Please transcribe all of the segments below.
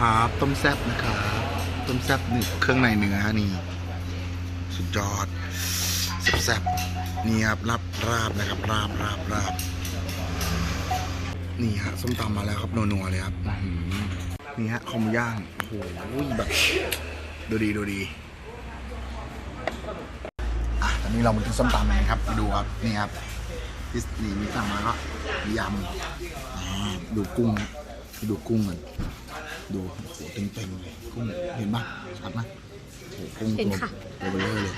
ครับ ต้มแซ่บนะครับ ต้มแซ่บนี่เครื่องในเนื้อนี่ สุดยอดแซ่บๆนี่ครับราบราบนะครับราบราบราบนี่ฮะส้มตำมาแล้วครับนัวๆเลยครับนี่ฮะคอมย่างโอ้โหแบบดูดีดูดีอะตอนนี้เรามากินส้มตำกันครับดูครับนี่ครับที่นี่มีสั่งมาก็ยำดูกุ้งดูกุ้งกัน ดูโอ้โหเต็มๆเลยกุ้งเห็นปะชัดไหมโอ้โหกุ้งเห็นตัวค่ะ ตัวเบลอเลย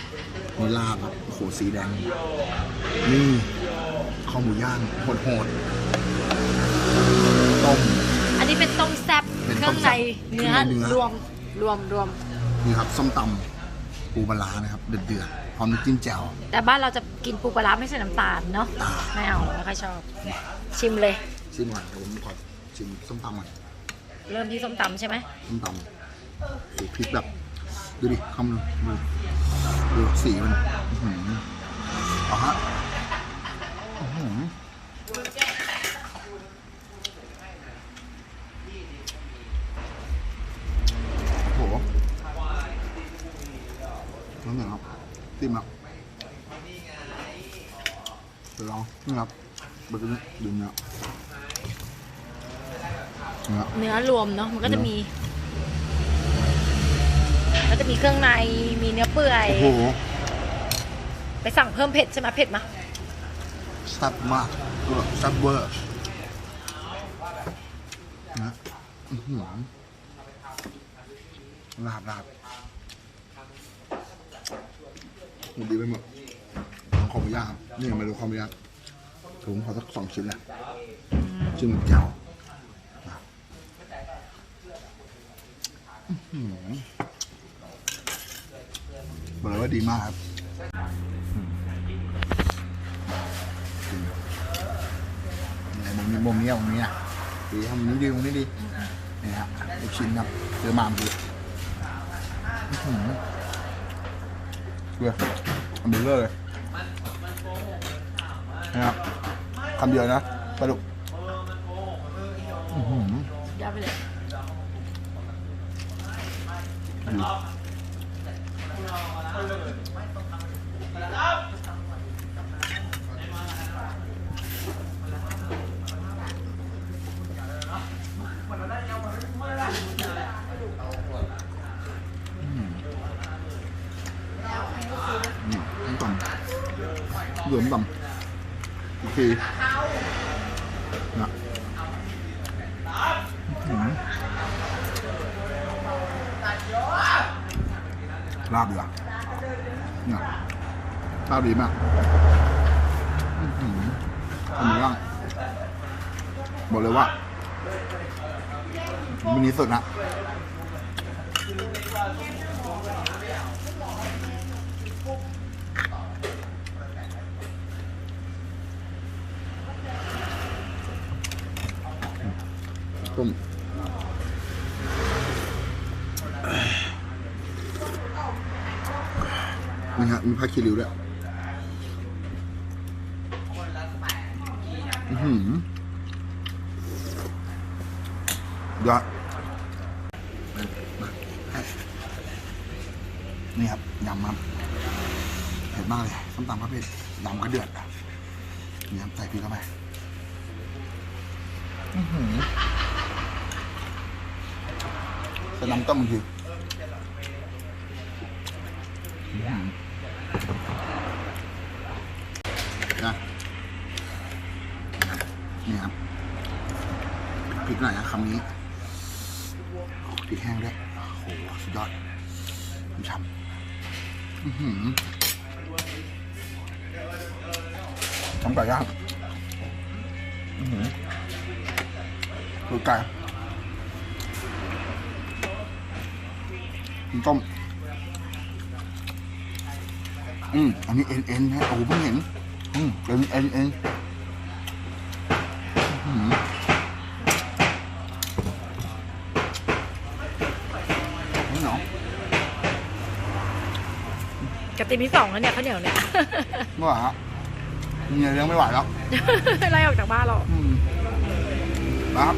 นี่ลาบครับโอ้โหสีแดง นี่ข้าวหมูย่างโหดๆต้ม อันนี้เป็นต้มแซ่บเป็นเคต้รื่อมงแซ่ในบเนื้อเครื่องในเนื้อ รวมรวมรวม นี่ครับส้มตำปูปลาร้านะครับ เดือดๆพร้อมน้ำจิ้มแจ่ว แต่บ้านเราจะกินปูปลาร้าไม่ใส่น้ำตาลเนาะอ่าไม่เอาไม่ค่อยชอบ ชิมเลย ชิมก่อนเดี๋ยวผมขอชิมส้มตำก่อน เริ่มที่ส้มตำใช่ไหมส้มตำสีพริกแบบ ดูดิคำดูดูสีมันอื้อหือเอาฮะอื้อหือโอ้โหน้ำหนึ่ครับติ่มครับเดี๋ยวลองนี่ครับเบอร์นี้ดูเนื้อ เนื้อเนื้อรวมเนาะมันก็จะมี ก็จะมีเครื่องในมีเนื้อเปื่อย โอ้โหไปสั่งเพิ่มเผ็ดใช่ไหมเผ็ดมะแซ่บมากคือแบบแซ่บเวอร์นะอื้อหือลาบลาบหมดดีไปหมดของคอมย่างครับนี่มาดูคอมย่างผมขอสักสองชิ้นนะชิ้นเจ้าอื้อหือ บอกเลยว่าดีมากครับไหนมุมนี้มุมนี้มุมนี้อะดีทำมุมนี้ดีมุมนี้ดีนี่ฮะลูกชิ้นครับเจอมามื่อกี้อื้ออันเบลเลอร์เลยนะครับคำเดียวนะปลาดุกอื้อหือยอดไปเลย ดูนี่น้ำต่ำเหลือมต่ำอีกทีนะอื้อหือ ลาบดีอะเนี่ยลาบดีมากอือทำหมูย่างบอกเลยว่ามินิสุดนะต้ม นี่ฮะมีผ้าคีริ้วด้วยอือหือยอดนี่ครับยำครับเผ็ดมากเลยส้มตำก็เผ็ดยำก็เดือดนี่ครับใส่พริกเข้าไปอือหือใส่น้ำต้มอีกที นะนี่ครับพริกหน่อยนะคำนี้พริกแห้งด้วยโอ้โหสุดยอดช่ำอื้อหือทำไก่ย่างอื้อหือคือไก่น้ำต้ม อืมอันนี้เอ็นเอ็นฮะโอ้โหเพิ่งเห็นอืมเอ็นเอ็นเอ็นอื้อหือนี่เหรอกระติบที่สองแล้วเนี่ยข้าวเหนียวเนี่ย ไม่ไหวแล้วเมียเลี้ยงไม่ไหวแล้ว ไล่ออกจากบ้านหรอกอืมนะครับ